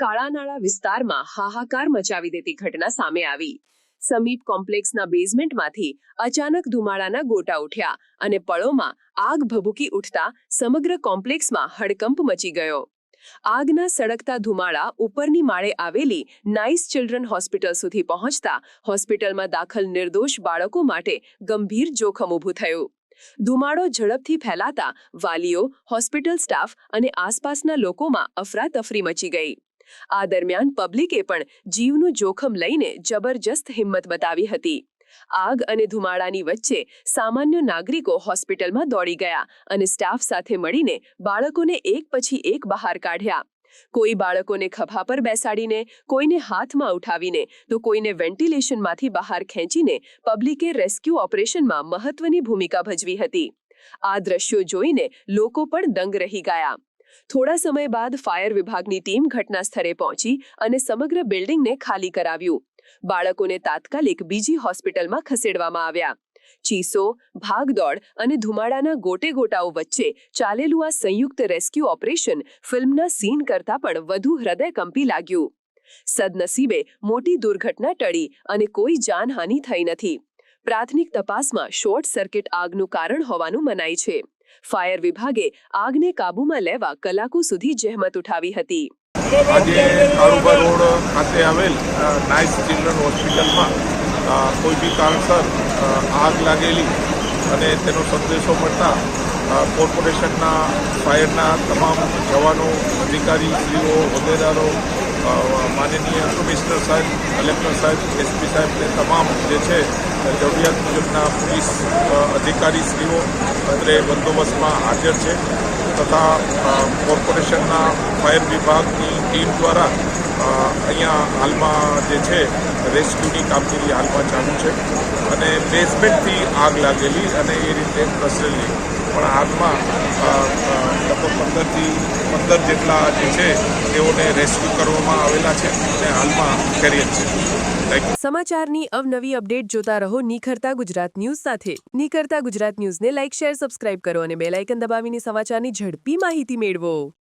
કાળાનાળા વિસ્તારમાં હાહાકાર મચાવી દેતી ઘટના સામે આવી. સમીપ કોમ્પ્લેક્સના બેઝમેન્ટમાંથી અચાનક ધુમાડાના ગોટા ઉઠ્યા અને પળોમાં આગ ભભૂકી ઉઠતા સમગ્ર કોમ્પ્લેક્સમાં હડકંપ મચી ગયો. આગના સળગતા ધુમાડા ઉપરની માળે આવેલી નાઇસ ચિલ્ડ્રન હોસ્પિટલ સુધી પહોંચતા હોસ્પિટલમાં દાખલ નિર્દોષ બાળકો માટે ગંભીર જોખમ ઊભું થયું. ધુમાડો ઝડપથી ફેલાતા વાલીઓ, હોસ્પિટલ સ્ટાફ અને આસપાસના લોકોમાં અફરાતફરી મચી ગઈ. આ દરમિયાન પબ્લિકે પણ જીવનું જોખમ લઈને જબરજસ્ત હિંમત બતાવી હતી. આગ અને ધુમાડાની વચ્ચે સામાન્ય નાગરિકો હોસ્પિટલમાં દોડી ગયા અને સ્ટાફ સાથે મળીને બાળકોને એક પછી એક બહાર કાઢ્યા. કોઈ બાળકોને ખભા પર બેસાડીને, કોઈને હાથમાં ઉઠાવીને, તો કોઈને વેન્ટિલેશનમાંથી બહાર ખેંચીને પબ્લિકે રેસ્ક્યુ ઓપરેશનમાં મહત્વની ભૂમિકા ભજવી હતી. આ દ્રશ્યો જોઈને લોકો પણ દંગ રહી ગયા. થોડા સમય બાદ ફાયર વિભાગની ટીમ ઘટના સ્થળે પહોંચી અને સમગ્ર બિલ્ડિંગને ખાલી કરાવ્યું. બાળકોને તાત્કાલિક બીજી હોસ્પિટલમાં ખસેડવામાં આવ્યા. ચીસો, ભાગદોડ અને ધુમાડાના ગોટે ગોટાઓ વચ્ચે ચાલેલું આ સંયુક્ત રેસ્ક્યુ ઓપરેશન ફિલ્મના સીન કરતાં પણ વધુ હૃદયકંપી લાગ્યું. સદનસીબે મોટી દુર્ઘટના ટળી અને કોઈ જાનહાનિ થઈ નથી. પ્રાથમિક તપાસમાં શોર્ટ સર્કિટ આગનું કારણ હોવાનું મનાય છે. ફાયર વિભાગે આગને કાબૂમાં લેવા કલાકો સુધી જહેમત ઉઠાવી હતી. આજે કારુબા રોડ ખાતે આવેલ નાઇસ ચિલ્ડ્રન હોસ્પિટલમાં કોઈ બી કારણસર આગ લાગેલી અને તેનો સંદેશો મળતા કોર્પોરેશનના, ફાયરના તમામ જવાનો, અધિકારી શ્રીઓ હોદ્દેદારો માનનીય કમિશનર સાહેબ, કલેક્ટર સાહેબ, એસપી સાહેબને તમામ જે છે, જરૂરિયાત મુજબના પોલીસ અધિકારીશ્રીઓ અધિકારી શ્રીઓ અત્રે બંદોબસ્તમાં હાજર છે તથા કોર્પોરેશનના ફાયર વિભાગની ટીમ દ્વારા અહીંયા હાલમાં જે છે, રેસ્ક્યુની કામગીરી હાલમાં ચાલુ છે અને બેઝમેન્ટથી આગ લાગેલી અને એ રીતે પ્રસરેલી. પણ આગમાં લગભગ પંદરથી, પંદર જેટલા જે છે, તેઓને રેસ્ક્યુ કરવામાં આવેલા છે અને હાલમાં કેરિયર છે. સમાચારની અવનવી અપડેટ જોતા રહો નિખરતા ગુજરાત ન્યૂઝ સાથે. નિખરતા ગુજરાત ન્યૂઝને લાઇક, શેર, સબસ્ક્રાઇબ કરો અને બેલાઇકન દબાવીને સમાચારની ઝડપી માહિતી મેળવો.